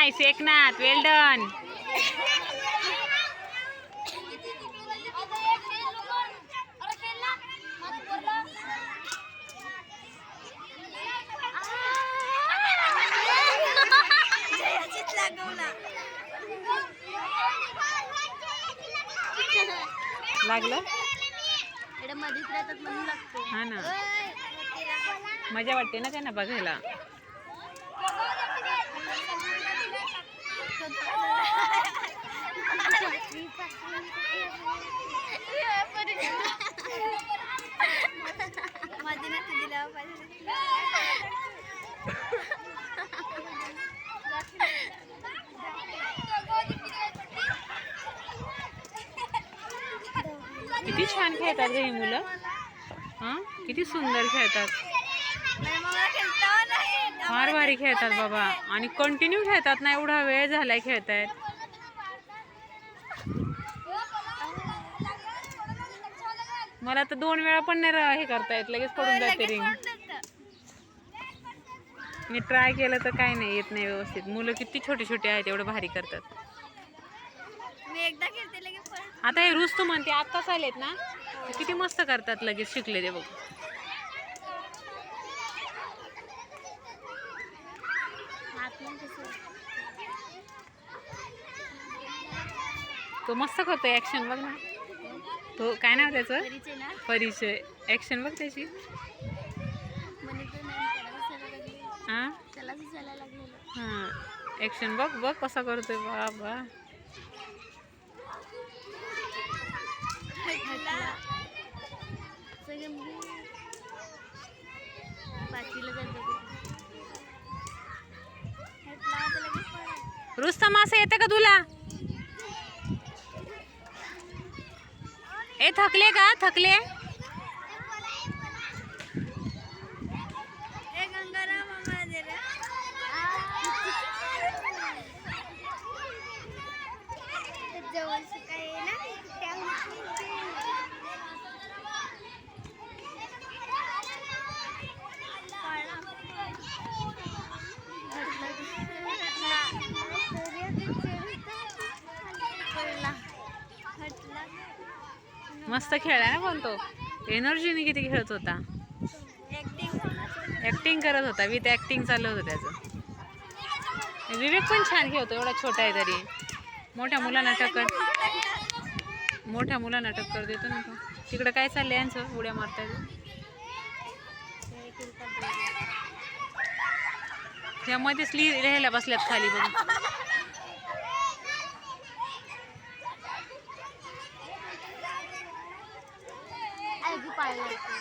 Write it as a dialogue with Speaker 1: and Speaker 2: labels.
Speaker 1: Nice Eknath वेल done लागलं? हा ना. मजा वाटते ना त्यांना बघायला. किती छान खेळतात ग ही मुलं. हा? किती सुंदर खेळतात. फार भारी खेळतात बाबा. आणि कंटिन्यू खेळतात ना एवढा वेळ झालाय खेळतायत. मला तर दोन वेळा पण नाही हे करतायत लगेच पडून जाते रिंग. मी ट्राय केलं तर काय नाही येत नाही व्यवस्थित. मुलं किती छोटे छोटे आहेत एवढं भारी करतात.
Speaker 2: मी एकदा खेळते लगेच परत
Speaker 1: आता हे रुस्तू म्हणते आत्ताच आलेत ना? ते किती मस्त करतात लगेच शिकले ते बघ.
Speaker 2: हात नाही कसं
Speaker 1: तो मस्त करतो ऍक्शन बघ ना. तो काय नाव त्याचं?
Speaker 2: ना.
Speaker 1: परिचय. ऍक्शन बघ त्याची.
Speaker 2: म्हणे तर नाही त्याला दिसायला लागले.
Speaker 1: हा?
Speaker 2: त्याला दिसायला लागलेलं.
Speaker 1: हा. ऍक्शन बघ बघ कसा करतोय बाबा.
Speaker 2: सगळे मुली पाचवीला जातो हेटला तर लगेच पळा.
Speaker 1: रुस्तम असं येतं का तुला ए थकले का थकले मस्त खेळला ना कोण तो? एनर्जीने किती खेळत होता. ऍक्टिंग करत होता. विथ ऍक्टिंग चालू होतं त्याचं. विवेक पण छान खेळतो. एवढा छोटा आहे तरी. मोठ्या मुलांना टक्कर. मोठ्या मुलांना टक्कर देतो ना तो. तिकडं काय चाललंय यांचं? उड्या मारताय त्यामध्येच लिहिल्या लिहायला बसल्यात खाली बघ भाजी पाळला होती